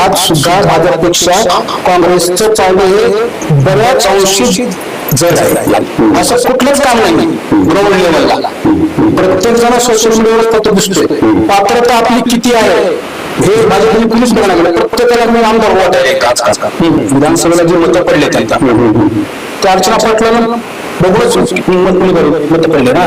आज सुद्धा भाजपपेक्षा काँग्रेसचं चालू हे बऱ्याच अंशी जड आहे. असं कुठलंच काम नाही. ग्राउंड लेवलला प्रत्येक जण सोशल मीडियावर फक्त दिसतोय. पात्रता आपली किती आहे हे भाजपने कुणीच बघणार गेलं प्रत्येकाला मी आमदार वाट आहे आज आज विधानसभेला जे मतं पडले त्यांना. त्या अर्चना पाटलांना बघूनच मत मत पडले ना.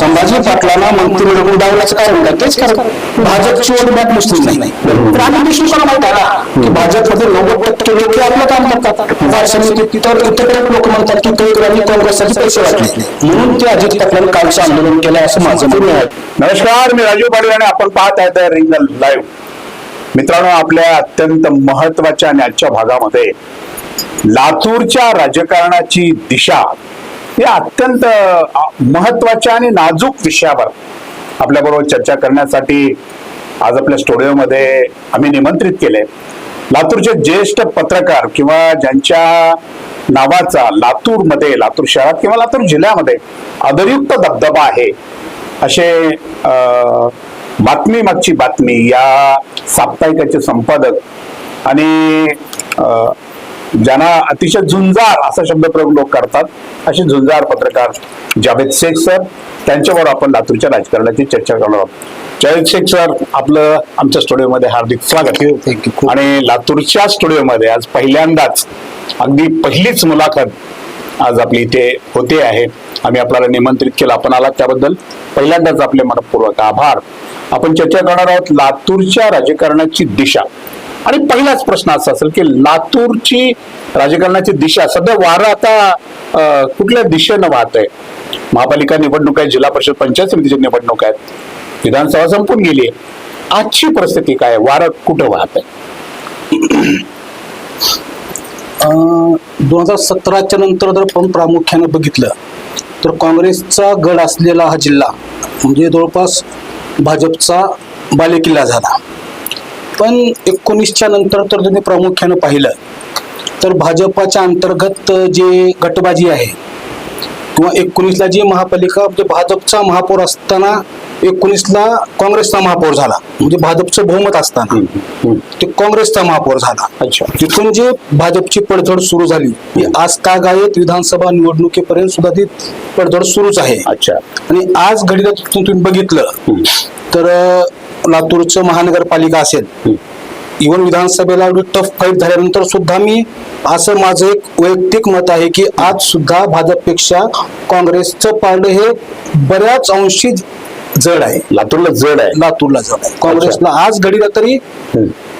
संभाजी पाटलांना मंत्रिमंडळ डावण्याचं कारण काय? तेच कारण. भाजपची ओढ मत मुस्लिम नाही. तर आम्ही देशमुखांना माहीत आहे ना? की भाजपमध्ये नव्वद टक्के लोक आपलं काम करतात. वाढ समिती तर इतर लोक म्हणतात की काही काँग्रेससाठी पैसे वाटले म्हणून ते अजित पाटलांनी कालचं आंदोलन केलं असं माझं म्हणणं आहे. नमस्कार मी राजू पाटील आणि आपण पाहत आहे रिंग लाईव्ह मित्रांनो आपल्या अत्यंत महत्त्वाच्या आणि आजच्या भागामध्ये लातूरच्या राजकारणाची दिशा या अत्यंत महत्त्वाच्या आणि नाजूक विषयावर आपल्याबरोबर चर्चा करण्यासाठी आज आपल्या स्टुडिओमध्ये आम्ही निमंत्रित केले. लातूरचे ज्येष्ठ पत्रकार किंवा ज्यांच्या नावाचा लातूरमध्ये लातूर शहरात किंवा लातूर जिल्ह्यामध्ये आदरयुक्त दबदबा आहे असे बातमी मागची बातमी या साप्ताहिकाचे संपादक आणि ज्यांना अतिशय झुंजार असा शब्दप्रयोग लोक करतात असे झुंजार पत्रकार जावेद शेख सर त्यांच्यावर आपण लातूरच्या राजकारणाची चर्चा करणार आहोत. जावेद शेख सर आपलं आमच्या स्टुडिओमध्ये हार्दिक स्वागत. आणि लातूरच्या स्टुडिओमध्ये आज पहिल्यांदाच अगदी पहिलीच मुलाखत आज आपली इथे होते आहे. आम्ही आपल्याला निमंत्रित केलं आपण आलात त्याबद्दल. पहिल्यांदाच आपले मनपूर्वक आभार. आपण चर्चा करणार आहोत लातूरच्या राजकारणाची दिशा. आणि पहिलाच प्रश्न असा असेल की लातूरची राजकारणाची दिशा सध्या वारं आता कुठल्या दिशेनं वाहत आहे महापालिका निवडणूक आहे जिल्हा परिषद पंचायत समितीची निवडणूक आहेत विधानसभा संपून गेली आहे. आजची परिस्थिती काय वारं कुठं वाहत आहे दोन हजार सतराच्या नंतर जर आपण प्रामुख्याने बघितलं तर काँग्रेसचा गड असलेला हा जिल्हा म्हणजे जवळपास भाजपचा बालेकिल्ला झाला. पण एकोणीसच्या नंतर तर तुम्ही प्रामुख्यानं पाहिलं तर भाजपाच्या अंतर्गत जे गटबाजी आहे किंवा एकोणीसला जी महापालिका म्हणजे भाजपचा महापौर असताना एकोणीसला काँग्रेसचा महापौर झाला म्हणजे भाजपचं बहुमत असताना ते काँग्रेसचा महापौर झाला. अच्छा. तिथून जे भाजपची पडझड सुरू झाली आज तागायत विधानसभा निवडणुकीपर्यंत सुद्धा ती पडझड सुरूच आहे. अच्छा. आणि आज घडीला तुम्ही बघितलं तर लातूरचं महानगरपालिका असेल. इव्हन विधानसभेला एवढी टफ फाईट झाल्यानंतर सुद्धा मी असं माझं एक वैयक्तिक मत आहे की आज सुद्धा भाजपपेक्षा काँग्रेसचं पारडं हे बऱ्याच अंशी जड आहे. लातूरला जड आहे. लातूरला जड आहे. काँग्रेसला आज घडीला तरी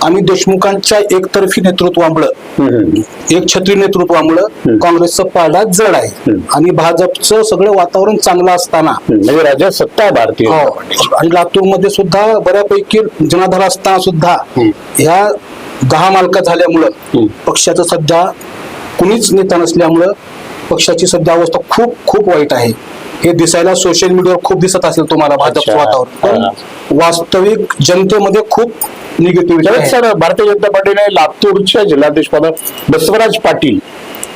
आम्ही देशमुखांच्या एकतर्फी नेतृत्वामुळं एक छत्री नेतृत्वामुळं काँग्रेसचं पारडा जड आहे. आणि भाजपचं सगळं वातावरण चांगलं असताना. म्हणजे राज्यात सत्ता भारतीय. हो. आणि लातूरमध्ये सुद्धा बऱ्यापैकी जनाधार असताना सुद्धा ह्या दहा मालका झाल्यामुळं पक्षाचं सध्या कुणीच नेता नसल्यामुळं पक्षाची सध्या अवस्था खूप खूप वाईट आहे. हे दिसायला सोशल मीडियावर खूप दिसत असेल तुम्हाला अच्छा. वातावरण. पण वास्तविक जनतेमध्ये खूप निगेटिव्हिटी आहे. सर भारतीय जनता पार्टीने लातूरच्या जिल्हाध्यक्ष पद बसवराज पाटील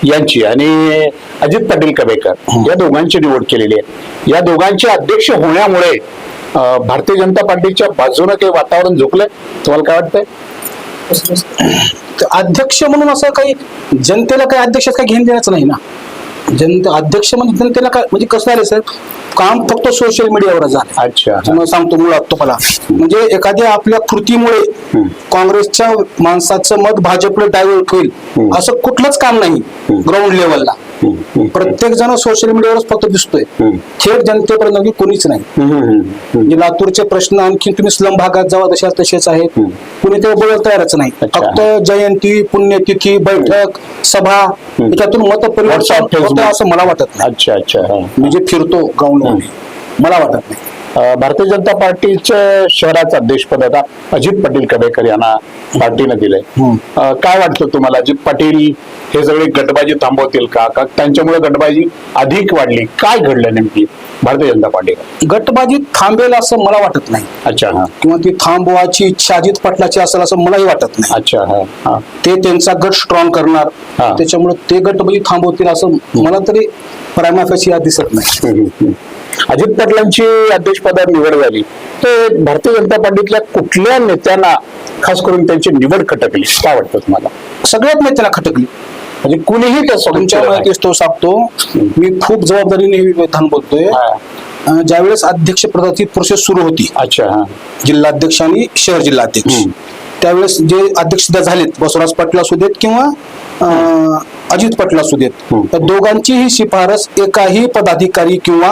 यांची आणि अजित पाटील कवेकर या दोघांची निवड केलेली आहे. या दोघांचे अध्यक्ष होण्यामुळे भारतीय जनता पार्टीच्या बाजूने काही वातावरण झोकलंय? तुम्हाला काय वाटतंय? अध्यक्ष म्हणून असं काही जनतेला काही अध्यक्ष काही घेणं देण्याचं नाही ना. जनते अध्यक्ष म्हणजे जनतेला काय म्हणजे कसं झालं सर काम फक्त सोशल मीडियावर झालं अच्छा. तुम्हाला सांगतो मुळात तुम्हाला. म्हणजे एखाद्या आपल्या कृतीमुळे काँग्रेसच्या माणसाचं मत भाजपला डायव्हर्ट होईल. असं कुठलंच काम नाही ग्राउंड लेवलला प्रत्येक जण सोशल मीडियावरच फक्त दिसतोय. थेट जनतेपर्यंत कोणीच नाही. म्हणजे लातूरचे प्रश्न आणखी तुम्ही स्लम भागात जावा तशा तसेच आहेत. कुणी ते बोलायला तयारच नाही. फक्त जयंती पुण्यतिथी बैठक सभा याच्यातून मत परिवर्तन असं मला वाटत नाही. अच्छा अच्छा हा. मी जे फिरतो ग्राउंडवर मला वाटत नाही. भारतीय जनता पार्टीचे शहराचं अध्यक्षपद आता अजित पाटील कवेकर यांना पार्टीनं दिलंय. काय वाटतं तुम्हाला? अजित पाटील हे सगळे गटबाजी थांबवतील का? का त्यांच्यामुळे गटबाजी अधिक वाढली? काय घडलं नेमकी भारतीय जनता पार्टी गटबाजी थांबेल असं मला वाटत नाही. अच्छा हा. किंवा ती थांबवायची इच्छा अजित पाटलाची असेल असं मलाही वाटत नाही. अच्छा हा हा. ते त्यांचा गट स्ट्रॉंग करणार. हा. त्याच्यामुळे ते गटबाजी थांबवतील असं मला तरी प्रायमाफॅसी दिसत नाही. अजित पाटलांची अध्यक्षपदावर निवड झाली. वाटतं भारतीय जनता पार्टीतल्या कुठल्या नेत्यांना खास करून त्यांची निवड खटकली? काय वाटतं तुम्हाला? सगळ्यात नेत्याला खटकली. म्हणजे कुणीही तुमच्या तो सांगतो मी खूप जबाबदारीने हे विधान बोलतोय. ज्यावेळेस अध्यक्ष पदाची प्रोसेस सुरू होती. अच्छा जिल्हाध्यक्ष आणि शहर जिल्हाध्यक्ष. त्यावेळेस जे अध्यक्ष सुद्धा झालेत बसवराज पाटील असू देत किंवा अं, अजित पाटील असू देत. त्या दोघांचीही शिफारस एकाही पदाधिकारी किंवा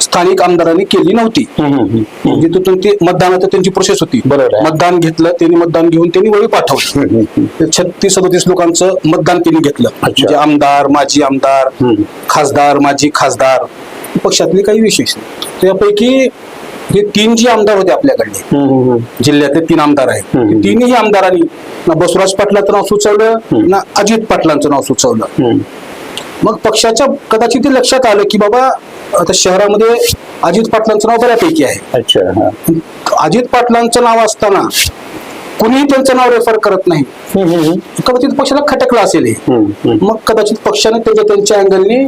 स्थानिक आमदारांनी केली नव्हती. म्हणजे तिथून ते मतदानाची त्यांची प्रोसेस होती बरोबर. मतदान घेतलं त्यांनी मतदान घेऊन त्यांनी वळी पाठवलं. छत्तीस सदोतीस लोकांचं मतदान त्यांनी घेतलं म्हणजे आमदार माजी आमदार. खासदार माजी खासदार पक्षातले काही विशेष. त्यापैकी हे तीन जे आमदार होते आपल्याकडले. जिल्ह्यातले तीन आमदार आहेत तीनही आमदारांनी ना बसवराज पाटलाचं नाव सुचवलं ना अजित पाटलांचं नाव सुचवलं. मग पक्षाच्या कदाचित ते लक्षात आलं की बाबा आता शहरामध्ये अजित पाटलांचं नाव बऱ्यापैकी आहे. अच्छा हा. अजित पाटलांचं नाव असताना कुणीही त्यांचं नाव रेफर करत नाही. कदाचित पक्षाला खटकलं असेल मग कदाचित पक्षाने त्याच्या त्यांच्या अँगलने.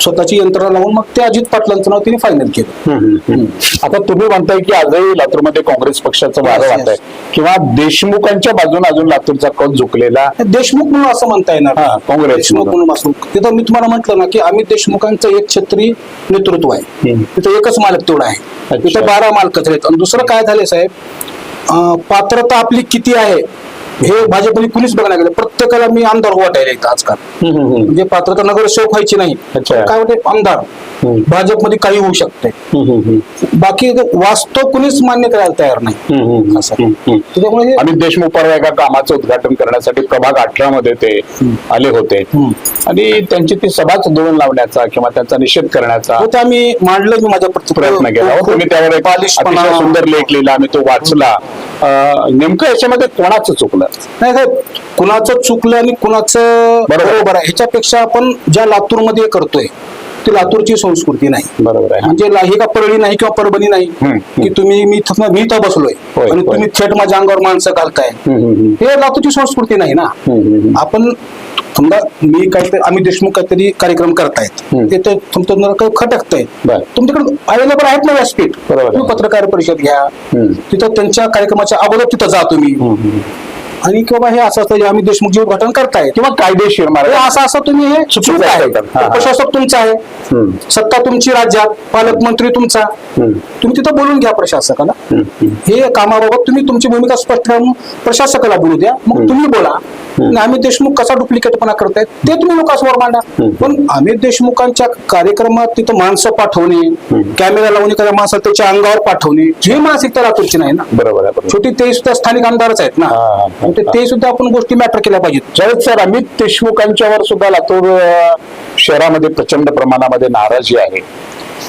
स्वतःची यंत्रणा लावून मग ते अजित पाटलांचं नाव त्यांनी फायनल केलं. आता तुम्ही म्हणताय की आजही लातूरमध्ये काँग्रेस पक्षाचं वारं वाहत आहे किंवा देशमुखांच्या बाजूने अजून लातूरचा कल झुकलेला? देशमुख म्हणून असं म्हणता येणार. हा, काँग्रेस देशमुख म्हणून. असं. तिथं मी तुम्हाला म्हटलं ना की अमित देशमुखांचं एक छत्री नेतृत्व आहे. तिथं एकच मालक तेवढा आहे. तिथं बारा मालकच आहेत. आणि दुसरं काय झालंय साहेब? पात्रता आपली किती आहे? हे भाजपने कुणीच बघण्यात गेलं. प्रत्येकाला मी आमदार वाटायला येतं आजकाल. म्हणजे पात्रता नगरसेवक व्हायची नाही. अच्छा. काय होते आमदार. भाजपमध्ये काही होऊ शकते. बाकी वास्तव कुणीच मान्य करायला तयार नाही. असं. त्याच्यामुळे हे- अमित देशमुख परवा एका कामाचं उद्घाटन करण्यासाठी प्रभाग अठरा मध्ये ते आले होते. हम्म. आणि त्यांची ती सभाच दोन लावण्याचा किंवा त्यांचा निषेध करण्याचा हो, ते आम्ही मांडलं मी माझ्या प्रति- प्रयत्न केला. हो, तुम्ही त्यावर एक बालिशपणा- अतिशय सुंदर लेख लिहिला आम्ही तो वाचला. अं, नेमकं याच्यामध्ये कोणाचं चुकलं? नाही साहेब कुणाचं चुकलं आणि कुणाचं बरोबर. आहे ह्याच्यापेक्षा आपण ज्या लातूरमध्ये करतोय ती लातूरची संस्कृती नाही बरोबर आहे म्हणजे ही का परळी नाही किंवा परभणी नाही की तुम्ही मी मी इथं बसलोय आणि. तुम्ही थेट माझ्या अंगावर माणसं घालताय. हे लातूरची संस्कृती नाही ना. आपण समजा मी काहीतरी आम्ही देशमुख काहीतरी कार्यक्रम करतायत. ते तुमचं काही खटकतंय. तुमच्याकडे अवेलेबल आहेत ना व्यासपीठ. तुम्ही पत्रकार परिषद घ्या. तिथं त्यांच्या कार्यक्रमाच्या अगोदर तिथं जा तुम्ही. आणि किंवा हे असं असतं जे आम्ही देशमुख जे उद्घाटन करताय. किंवा कायदेशीर हे मार्ग असं असं तुम्ही हे चुकीचं आहे. हा. प्रशासक तुमचा आहे. सत्ता तुमची राज्यात पालकमंत्री तुमचा. तुम्ही तिथं बोलून घ्या प्रशासकाला. हे कामाबाबत तुम्ही तुमची भूमिका स्पष्ट करून प्रशासकाला बोलू द्या. मग तुम्ही बोला. आणि अमित देशमुख कसा डुप्लिकेटपणा करतायत ते तुम्ही लोकांसमोर मांडा. पण अमित देशमुखांच्या कार्यक्रमात तिथं माणसं पाठवणे कॅमेरा लावून एखाद्या माणसाला त्याच्या अंगावर पाठवणे ही मानसिकता लातूरची नाही ना. बरोबर आहे बरोबर ते सुद्धा स्थानिक आमदारच आहेत ना. हा, हा, आणि ते- सुद्धा आपण गोष्टी मॅटर केल्या पाहिजेत. जयंत सर अमित देशमुखांच्यावर सुद्धा लातूर शहरामध्ये प्रचंड प्रमाणामध्ये नाराजी आहे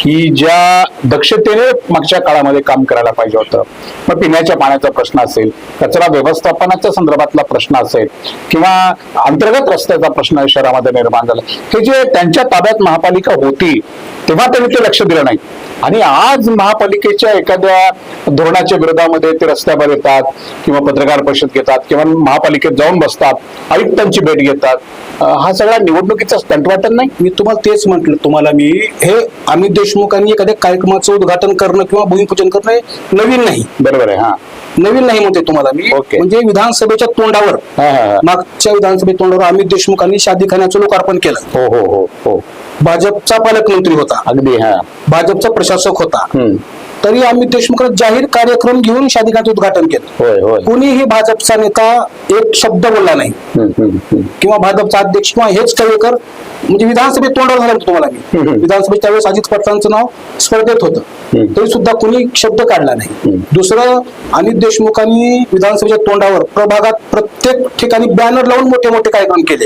की ज्या दक्षतेने मागच्या काळामध्ये काम करायला पाहिजे होतं. मग पिण्याच्या पाण्याचा प्रश्न असेल कचरा व्यवस्थापनाच्या संदर्भातला प्रश्न असेल किंवा अंतर्गत रस्त्याचा प्रश्न शहरामध्ये निर्माण झाला. हे जे त्यांच्या ताब्यात महापालिका होती तेव्हा त्यांनी ते लक्ष दिलं नाही. आणि आज महापालिकेच्या एखाद्या धोरणाच्या विरोधामध्ये ते रस्त्यावर येतात किंवा पत्रकार परिषद घेतात किंवा महापालिकेत जाऊन बसतात आयुक्तांची भेट घेतात. हा सगळा निवडणुकीचा स्टंट वाटत नाही? मी तुम्हाला तेच म्हंटल तुम्हाला मी हे अमित देशमुखांनी एखाद्या कार्यक्रमाचं उद्घाटन करणं किंवा भूमिपूजन करणं हे नवीन नाही. बरोबर आहे हा. नवीन नाही म्हणते तुम्हाला मी. ओके. म्हणजे विधानसभेच्या तोंडावर. मागच्या विधानसभे तोंडावर अमित देशमुखांनी शादीखान्याचं लोकार्पण केलं. हो हो हो हो. भाजपचा पालकमंत्री होता. अगदी हा. भाजपचा प्रशासक होता. तरी अमित देशमुखांनी जाहीर कार्यक्रम घेऊन शादीखान्याचं उद्घाटन केलं कोणीही भाजपचा नेता एक शब्द बोलला नाही. किंवा भाजपचा अध्यक्ष किंवा हेच कवेकर म्हणजे विधानसभेत तोंडावर झालं तुम्हाला मी. विधानसभेत त्यावेळेस अजित पाटलांचं नाव स्पर्धेत होतं. तरी सुद्धा कोणी शब्द काढला नाही. दुसरं अमित देशमुखांनी विधानसभेच्या तोंडावर प्रभागात प्रत्येक ठिकाणी बॅनर लावून मोठे मोठे कार्यक्रम केले.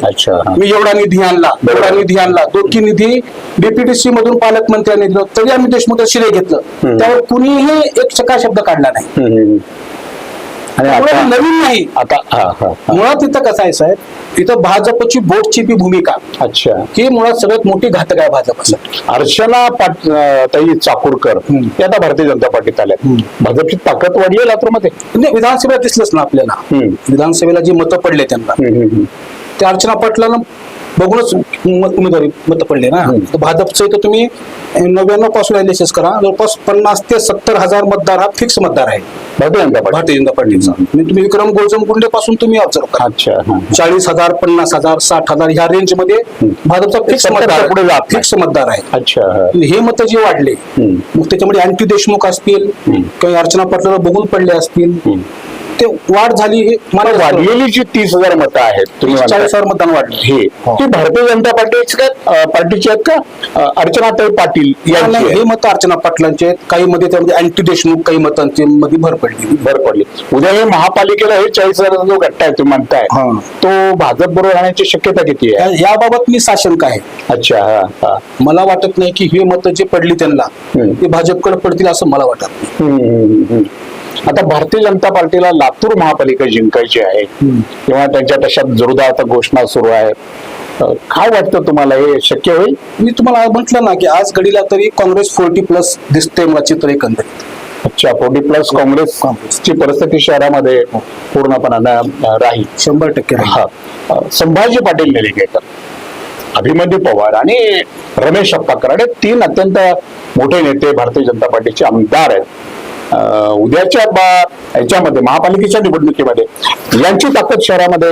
मी एवढा निधी आणला एवढा निधी आणला दोघी निधी डीपीडीसी मधून पालकमंत्र्यांनी दिलं तरी आम्ही देशमुख श्रेय घेतलं. त्यावर कुणीही एक चका शब्द काढला नाही. त्यामुळे नवीन नाही. आता हा हा हा. मुळात इथं कसं आहे साहेब? इथं भाजपची बोटची बी भूमिका. अच्छा. ही मुळात सगळ्यात मोठी घातक आहे भाजपसाठी अर्चना पाट अं, ताई चाकूरकर हम्म. ते आता भारतीय जनता पार्टीत आल्या. भाजपची ताकद वाढली लातूरमध्ये. म्हणजे विधानसभेला दिसलंच ना आपल्याला. हम्म. विधानसभेला जी मतं पडले त्यांना. हम्म, हम्म, हम्म. त्या अर्चना पाटलांना बघूनच उमेदवारी मत पडले ना. तर भाजपचं इथं तुम्ही नव्याण्णवपासून अनालिसिस करा जवळपास पन्नास ते सत्तर हजार मतदार हा फिक्स मतदार आहे भारतीय जनता भारतीय जनता पार्टीचा म्हणजे तुम्ही विक्रम गोजमगुंडे पासून तुम्ही ऑब्झर्व करा अच्छा. चाळीस हजार पन्नास हजार साठ हजार ह्या रेंजमध्ये भाजपचा फिक्स मतदार पुढे. फिक्स मतदार आहे अच्छा हा. मत जे वाढले. मग त्याच्यामध्ये अँटी देशमुख असतील. काही अर्चना पाटलाला बघून पडले असतील. ते वाढ झाली हे मला वाढलेली जी तीस हजार मतं आहेत तुम्ही चाळीस हजार मतदान वाढले. हे हो. ती भारतीय जनता पार्टीची पार्टीची आहेत का? अर्चनाताई पाटील यांची आहे? हे मत अर्चना पाटलांचे आहेत. काही मध्ये त्यामध्ये अँटी देशमुख काही मतांची मध्ये भर पडली. भर पडली. उद्या हे महापालिकेला हे चाळीस हजाराचा जो गट्टा आहे तुम्ही म्हणताय. तो भाजप बरोबर राहण्याची शक्यता किती आहे? या- याबाबत मी साशंक आहे. अच्छा मला वाटत नाही की हे मत जे पडली त्यांना. ते भाजपकडे पडतील असं मला वाटत नाही. आता भारतीय जनता पार्टीला लातूर महापालिका जिंकायची आहे. किंवा त्यांच्या तशात जोरदार आता घोषणा सुरू आहे काय वाटतं तुम्हाला? हे शक्य होईल? मी तुम्हाला म्हटलं ना की आज घडीला तरी काँग्रेस फोर्टी प्लस दिसते मला चित्र एकंदरीत. अच्छा फोर्टी प्लस काँग्रेसची परिस्थिती शहरामध्ये पूर्णपणानं राहील. शंभर टक्के. हा. संभाजी पाटील निलंगेकर अभिमन्यू पवार आणि रमेश अप्पा कराड हे तीन अत्यंत मोठे नेते भारतीय जनता पार्टीचे आमदार आहेत. उद्याच्या बा- याच्यामध्ये महापालिकेच्या निवडणुकीमध्ये यांची ताकद शहरामध्ये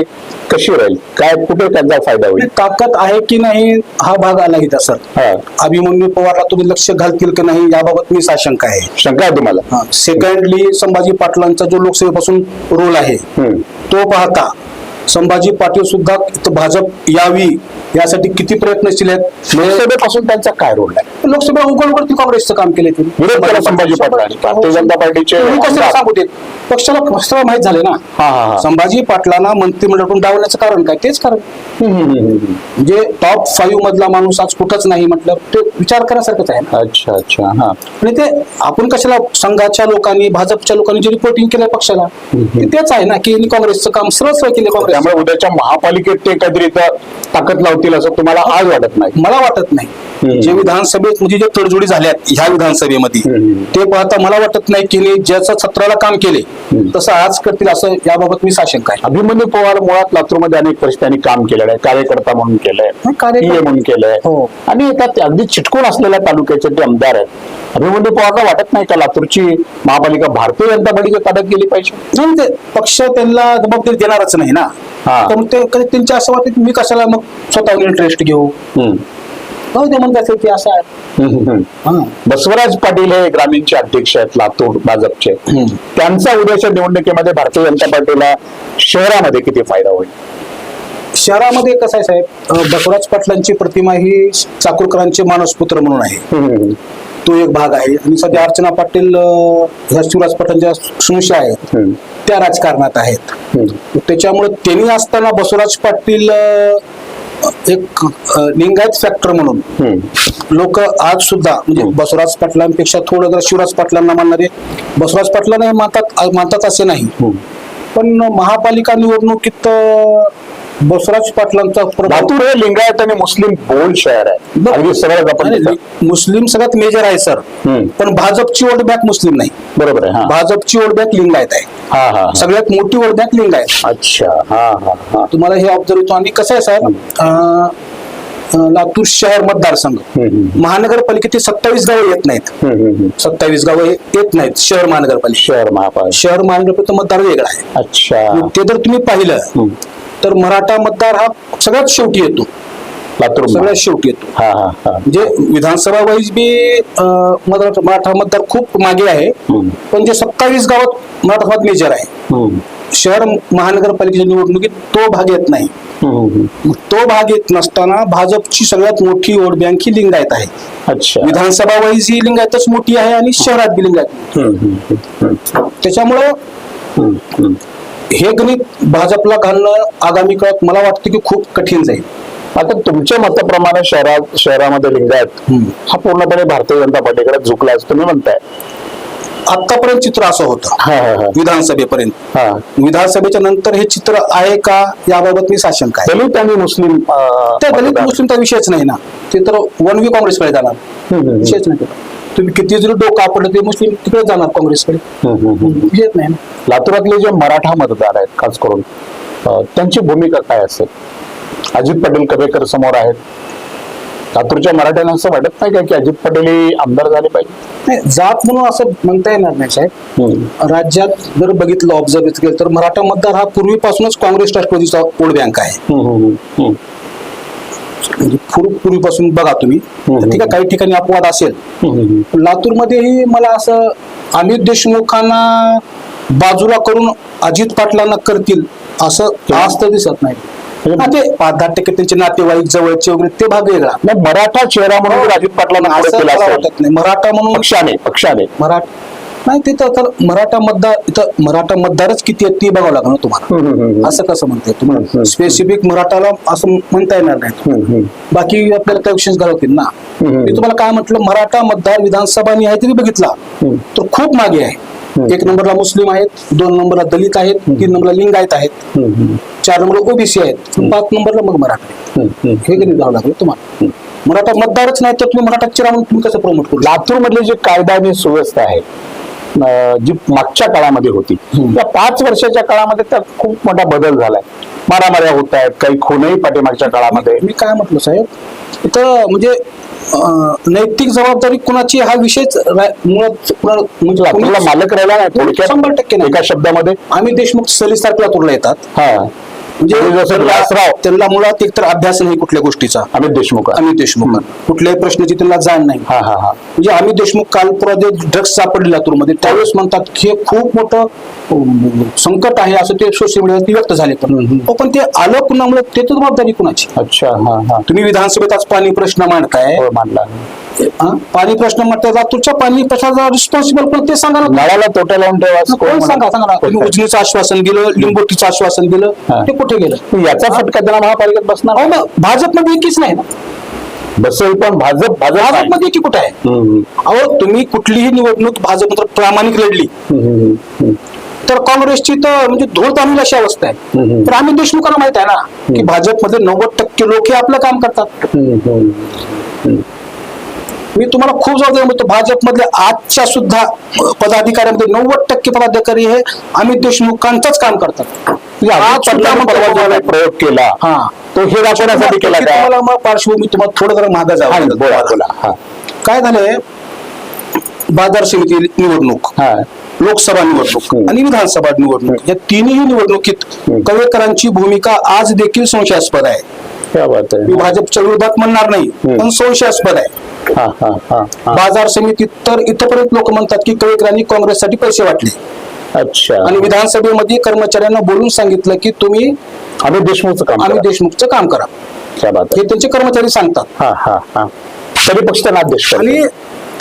कशी राहील? काय कुठे त्यांचा फायदा होईल? ताकद आहे की नाही हा भाग आला इथं सर. हा. अभिमन्यू पवारला तुम्ही लक्ष घालतील की नाही याबाबत मी साशंक आहे. शंका आहे तुम्हाला? सेकंडली संभाजी पाटलांचा जो लोकसभेपासून रोल आहे हम्म. तो पाहता संभाजी पाटील सुद्धा भाजप यावी यासाठी किती प्रयत्नशील आहेत? म्हणजे लोकसभेपासून त्यांचा काय रोल आहे? लोकसभा उघड काँग्रेसचं काम केले केला संभाजी पाटलांनी भारतीय जनता पार्टीचे. सांगू देत पक्षाला पक्षाला माहीत झाले ना. हा हा हा. संभाजी पाटलांना मंत्रिमंडळातून डावण्याचं कारण काय? तेच कारण. म्हणजे टॉप फाईव्ह मधला माणूस आज कुठंच नाही म्हटलं. ते विचार करण्यासारखंच आहे अच्छा अच्छा हा. आणि ते आपण कशाला संघाच्या लोकांनी भाजपच्या लोकांनी जे रिपोर्टिंग केलंय पक्षाला ते तेच आहे ना की काँग्रेसचं काम सरळ केले काँग्रेस. त्यामुळे उद्याच्या महापालिकेत ते काहीतरी ताकद लावतील असं तुम्हाला आज वाटत नाही मला वाटत नाही. जे विधानसभेत म्हणजे जे तडजोडी झाल्यात ह्या विधानसभेमध्ये. ते पाहता मला वाटत नाही की यांनी ज्याचं सत्राला काम केले. तसं आज करतील असं याबाबत मी साशंक आहे अभिमन्यू पवार मुळात लातूरमध्ये अनेक वर्ष त्यांनी काम केलेलं आहे कार्यकर्ता म्हणून केलंय PA म्हणून केलंय हो. आणि एका ते अगदी चिटकून असलेल्या तालुक्याचे ते आमदार आहेत अभिमन्यू पवारला वाटत नाही का लातूरची महापालिका भारतीय जनता पार्टीच्या ताब्यात गेली पाहिजे पक्ष त्यांना जबाबदारी देणारच नाही ना हा. तर मग ते कधी त्यांच्या असं वाटतं मी कशाला मग स्वतःहून इंटरेस्ट घेऊ हम्म. जाऊ दे म्हणत असेल की असं आहे हम्म, हम्म. हा. बसवराज पाटील हे ग्रामीणचे अध्यक्ष आहेत लातूर भाजपचे हम्म. त्यांचा उद्याच्या निवडणुकीमध्ये भारतीय जनता पार्टीला शहरामध्ये किती फायदा होईल शहरामध्ये कसं आहे साहेब अं, बसवराज पाटलांची प्रतिमा ही चाकूरकरांचे मानसपुत्र म्हणून आहे हम्म, तो एक भाग आहे आणि सध्या अर्चना पाटील ह्या शिवराज पाटलांच्या सुनुषा आहेत त्या राजकारणात आहेत. त्याच्यामुळे त्यांनी असताना बसवराज पाटील एक लिंगायत फॅक्टर म्हणून. लोक आज सुद्धा म्हणजे बसवराज पाटलांपेक्षा थोडं जर शिवराज पाटलांना मानणारे बसवराज पाटलांना मानतात मानतात असे नाही. पण महापालिका निवडणुकीत अं, बसवराज पाटलांचा लातूर हे लिंगायत आणि मुस्लिम बोल शहर आहे. अगदी आपण मुस्लिम सगळ्यात मेजर आहे सर. पण भाजपची वोट बँक मुस्लिम नाही. बरोबर आहे हा. भाजपची वोट बँक लिंगायत आहे. हा हा हा. सगळ्यात मोठी वोट बँक लिंगायत. अच्छा हा हा हा. तुम्हाला हे ऑब्झर्व होतो आणि कसं आहे साहेब? लातूर शहर मतदारसंघ. महानगरपालिकेचे सत्तावीस गावं येत नाहीत. सत्तावीस गावं हे येत नाहीत. शहर महानगरपालिका. शहर महापालिका. शहर महानगरपालिका मतदार वेगळा आहे. अच्छा. ते जर तुम्ही पाहिलं. तर मराठा मतदार हा सगळ्यात शेवटी येतो. लातूर सगळ्यात शेवटी येतो. हा हा हा. म्हणजे विधानसभा वाईज बी अं, मराठा मराठा मतदार खूप मागे आहे. हम्म, पण जे सत्तावीस गावात मराठा मेजर आहे. हम्म, शहर महानगरपालिकेच्या निवडणुकीत तो भाग येत नाही. हम्म, हम्म. मग तो भाग येत नसताना भाजपची सगळ्यात मोठी वोट बँक ही लिंगायत आहे. अच्छा. विधानसभा वाईज ही लिंगायतच मोठी आहे आणि शहरात बी लिंगायत. हम्म, हम्म, हम्म, त्याच्यामुळं हम्म, हम्म. हे गणित भाजपला घालणं आगामी काळात मला वाटतं की खूप कठीण जाईल. आता तुमच्या मताप्रमाणे शहरात शहरामध्ये लिंगायत. हा पूर्णपणे भारतीय जनता पार्टीकडे झुकला असं तुम्ही म्हणताय. आतापर्यंत चित्र असं होतं. हा हा हा. विधानसभेपर्यंत. हा. विधानसभेच्या नंतर हे चित्र आहे का याबाबत मी साशंक आहे दलित आणि मुस्लिम त्या दलित मतदार. मुस्लिमचा विषयच नाही ना. ते तर वन वे काँग्रेसकडे जाणार. विषयच नाही. तुम्ही किती जरी डोकं आपडलं ते मुस्लिम तिकडे जाणार काँग्रेसकडे. विषयच नाही लातूरातले जे मराठा मतदार आहेत खास करून त्यांची भूमिका काय असेल? अजित पटेल कवेकर समोर आहेत. लातूरच्या मराठ्यांना असं वाटत नाही का की अजित पटेल हे आमदार झाले पाहिजे? नाही जात म्हणून असं म्हणता येणार नाही साहेब. राज्यात जर बघितलं ऑब्झर्व केलं तर मराठा मतदार हा पूर्वीपासूनच काँग्रेस राष्ट्रवादीचा वोट बँक आहे म्हणजे पूर्व- पूर्वीपासून बघा तुम्ही. ठीक आहे काही ठिकाणी अपवाद असेल. लातूरमध्येही मला असं अमित देशमुखांना बाजूला करून अजित पाटलांना करतील असं आज तर दिसत नाही. हा, ते पाच दहा टक्के त्यांचे नातेवाईक जवळचे वगैरे ते भाग वेगळा. नाही, मराठा चेहरा म्हणून जर अजित पाटलांना असं मला वाटत नाही. मराठा म्हणून पक्षाने पक्षाने. मराठ नाही तिथं तर मराठा मतदार इथं मराठा मतदारच किती आहेत ते बघावं लागणार तुम्हाला. असं कसं म्हणताय. तुम्हाला स्पेसिफिक मराठाला असं म्हणता येणार नाही. बाकी आपल्याला त्या विषय घालवतील ना. मी तुम्हाला काय म्हटलं मराठा मतदार विधानसभा आहे तरी बघितला. तर खूप मागे आहे. एक नंबरला मुस्लिम आहेत दोन नंबरला दलित आहेत तीन नंबरला लिंगायत आहेत चार नंबरला ओबीसी आहेत पाच नंबरला मग मराठा. हे गणित घ्यावं लागलं तुम्हाला? मराठा मतदारच नाही तर तुम्ही मराठा चिरा म्हणून तुम्ही कसं प्रमोट करू लातूर मधली जी कायदा आणि सुव्यवस्था आहे जी मागच्या काळामध्ये होती. त्या पाच वर्षाच्या काळामध्ये त्यात खूप मोठा बदल झालाय. मारामाऱ्या होत आहेत काही खूनही पाठीमागच्या काळामध्ये. मी काय म्हटलं साहेब? इथं म्हणजे नैतिक जबाबदारी कुणाची हा विषयच म्हणजे मालक राहिला नाही शंभर टक्के नाही. एका शब्दामध्ये. आम्ही देशमुख सलीसारखं लातूरला येतात. हा. म्हणजे त्यांना मुळात एकतर अभ्यास नाही कुठल्या गोष्टीचा. अमित देशमुख अमित देशमुख. कुठल्याही प्रश्नाची त्यांना जाण नाही. हा हा हा. म्हणजे अमित देशमुख काल ड्रग्ज सापडले लातूरमध्ये त्यावेळेस म्हणतात की हे खूप मोठं संकट आहे असं ते सोशल मीडियावरती व्यक्त झाले पण. हो, पण ते आलं कुणामुळे? ते तर जबाबदारी कुणाची? अच्छा हा हा. तुम्ही विधानसभेत आज पाणी प्रश्न मांडताय. हो मानला हा? पाणी प्रश्न मांडताय लातूरच्या पाणी प्रश्नाचा रिस्पॉन्सिबल पण ते सांगा ना तोट्या लावून ठेवा सांगा सांगा ना. उजनीचं आश्वासन दिलं लिंबोटीचं आश्वासन दिलं. ते कुठे गेलं. याचा फटका त्याला महापालिकेत बसणार. मग भाजपमध्ये एकीच नाही ना? बसेल पण भाजप. भाजपमध्ये एकी कुठे आहे? अहो तुम्ही कुठलीही निवडणूक भाजप प्रामाणिक लढली. तर काँग्रेसची तर म्हणजे धूळ तांदूळ अशी अवस्था आहे. तर आम्ही देशमुखांना माहीत आहे ना की भाजपमध्ये नव्वद टक्के लोक हे आपलं काम करतात. मी तुम्हाला खूप जबाबदारी म्हणतो भाजपमधल्या आजच्या सुद्धा पदाधिकाऱ्यांमध्ये नव्वद टक्के पदाधिकारी हे अमित देशमुखांचंच काम करतात. प्रयोग केला. हा. तो हे दाखवण्यासाठी केला तुम्हाला मग पार्श्वभूमी तुम्हाला थोडं जरा मागे जावं बोला हा. काय झालंय? बाजार समिती निवडणूक. हा. लोकसभा निवडणूक. आणि विधानसभा निवडणूक. या तिन्ही निवडणुकीत. कवेकरांची भूमिका आज देखील संशयास्पद आहे. मी भाजपच्या विरोधात म्हणणार नाही. पण संशयास्पद आहे. बाजार समितीत तर इथपर्यंत लोक म्हणतात की कवेकरांनी काँग्रेससाठी पैसे वाटले. अच्छा आणि विधानसभेमध्ये कर्मचाऱ्यांना बोलून सांगितलं की तुम्ही अमित देशमुखचं काम आम्ही करा. देशमुखचं काम करा क्या बात हे त्यांचे कर्मचारी सांगतात हा हा हा तरी पक्ष त्यांना अध्यक्ष करतो. आणि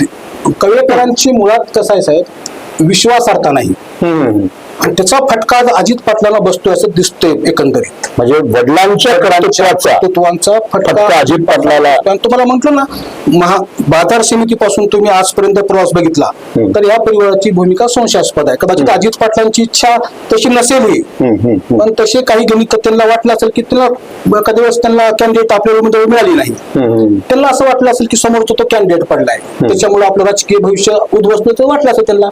ते- कवेकरांची मुळात कसं आहे साहेब विश्वासार्हता नाही हम्म, हम्म. आणि त्याचा फटका अजित पाटलांना बसतोय असं दिसतोय एकंदरीत. म्हणजे वडिलांच्या कर्तृत्वांचा फटका अजित पाटलाला आणि तुम्हाला म्हटलं ना महा बाजार समितीपासून तुम्ही आजपर्यंत प्रवास बघितला. तर या परिवाराची भूमिका संशयास्पद आहे. कदाचित अजित पाटलांची इच्छा तशी हम्म. पण तसे काही गणित त्यांना वाटलं असेल की त्याला एखाद्या वेळेस त्यांना कॅन्डिडेट आपल्याला उमेदवारी मिळाली नाही. त्यांना असं वाटलं असेल की समोरचा तो कॅन्डिडेट पडलाय. त्याच्यामुळे आपलं राजकीय भविष्य उद्ध्वस्त वाटलं असेल त्यांना.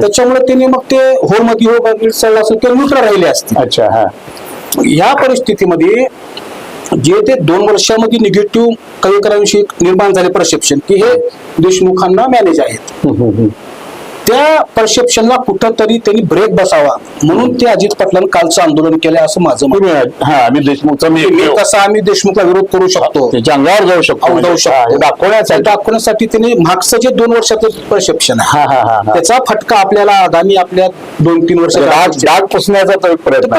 त्याच्यामुळे त्यांनी मग ते हो मध्ये हो चाललं असेल किंवा न्यूट्रल राहिले असते. अच्छा हा. या परिस्थितीमध्ये जे ते दोन वर्षामध्ये निगेटिव्ह कविकरांविषयी निर्माण झाले परसेप्शन की हे देशमुखांना मॅनेज आहेत. त्या परसेप्शनला कुठंतरी त्यांनी ब्रेक बसावा. म्हणून ते अजित पाटलांनी कालचं आंदोलन केलं असं माझं हा अमित देशमुखचा कसा आम्ही देशमुखला विरोध करू शकतो. त्याच्या अंगावर जाऊ शकतो. जाऊ शकतो. दाखवण्यासाठी. दाखवण्यासाठी त्यांनी मागचं जे दोन वर्षाचं परसेप्शन आहे हा हा हा हा. त्याचा फटका आपल्याला आगामी आपल्या दोन तीन वर्ष डाग पुसण्याचा प्रयत्न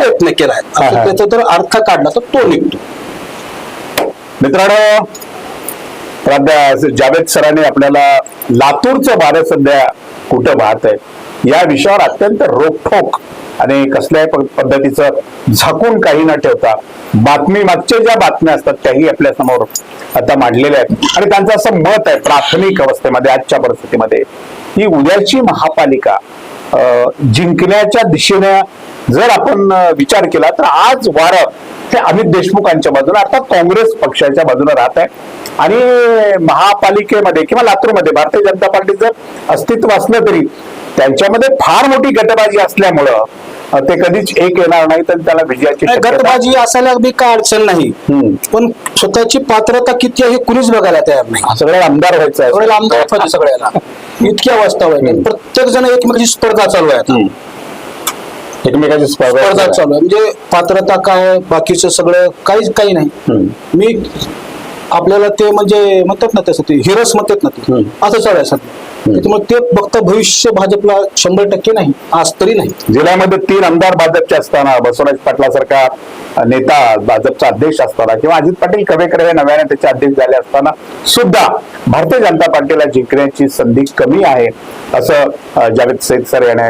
आहे. हा. त्याचा जर अर्थ काढला तर तो निघतो. मित्रांनो प्राध्या जावेद सरांनी आपल्याला लातूरचं भारत सध्या कुठं वाहत आहे या विषयावर अत्यंत रोखोक आणि कसल्याही पद्धतीचं झाकून काही न ठेवता बातमी मागच्या ज्या बातम्या असतात त्याही आपल्यासमोर आता मांडलेल्या आहेत. आणि त्यांचं असं मत आहे प्राथमिक अवस्थेमध्ये आजच्या परिस्थितीमध्ये की उद्याची महापालिका अं, जिंकण्याच्या दिशेने जर आपण विचार केला तर आज वारं हे अमित देशमुखांच्या बाजूने अर्थात काँग्रेस पक्षाच्या बाजूने राहत आहे. आणि महापालिकेमध्ये किंवा लातूरमध्ये भारतीय जनता पार्टी जर अस्तित्व असलं तरी त्यांच्यामध्ये फार मोठी गटबाजी असल्यामुळं ते कधीच एक येणार नाही तर त्याला विजयाची गटबाजी असायला बी काय अडचण नाही. पण स्वतःची पात्रता किती आहे हे कुणीच बघायला तयार नाही. सगळ्याला आमदार व्हायचं आहे. सगळ्याला आमदार सगळ्याला. इतक्या वास्तव आहे प्रत्येक जण एकमेकाची स्पर्धा चालू आहे. एकमेकाची स्पर्धा चालू आहे. म्हणजे पात्रता काय बाकीचं सगळं काहीच काही नाही. मी आपल्याला ते म्हणजे म्हणतात ना तसं ते हिरस म्हणतात ना ते. असं चालू आहे सध्या. ते बघता भविष्य भाजपला शंभर टक्के नाही आज तरी नाही. जिल्ह्यामध्ये तीन आमदार भाजपचे असताना बसवराज पाटलासारखा नेता भाजपचा अध्यक्ष असताना किंवा अजित पाटील कवेकर हे नव्याने त्याचे अध्यक्ष झाले असताना सुद्धा भारतीय जनता पार्टीला जिंकण्याची संधी कमी आहे असं जावेद सैद सर याने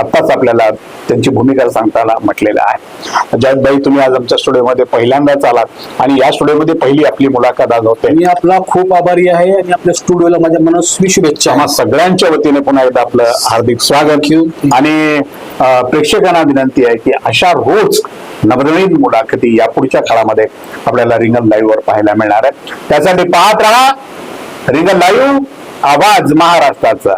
आत्ताच आपल्याला त्यांची भूमिका सांगताना म्हटलेलं आहे. जावेद भाई तुम्ही आज आमच्या स्टुडिओमध्ये पहिल्यांदाच आलात आणि या स्टुडिओमध्ये पहिली आपली मुलाखत आज होते. मी आपला खूप आभारी आहे आणि आपल्या स्टुडिओला माझ्या मनस्वी शुभेच्छा आम्हा सगळ्यांच्या वतीने पुन्हा एकदा आपलं हार्दिक स्वागत. आणि प्रेक्षकांना विनंती आहे की अशा रोज नवनवीन मुलाखती या पुढच्या काळामध्ये आपल्याला रिंगण लाईव्ह वर पाहायला मिळणार आहे त्यासाठी पाहत राहा रिंगण लाईव्ह आवाज महाराष्ट्राचा.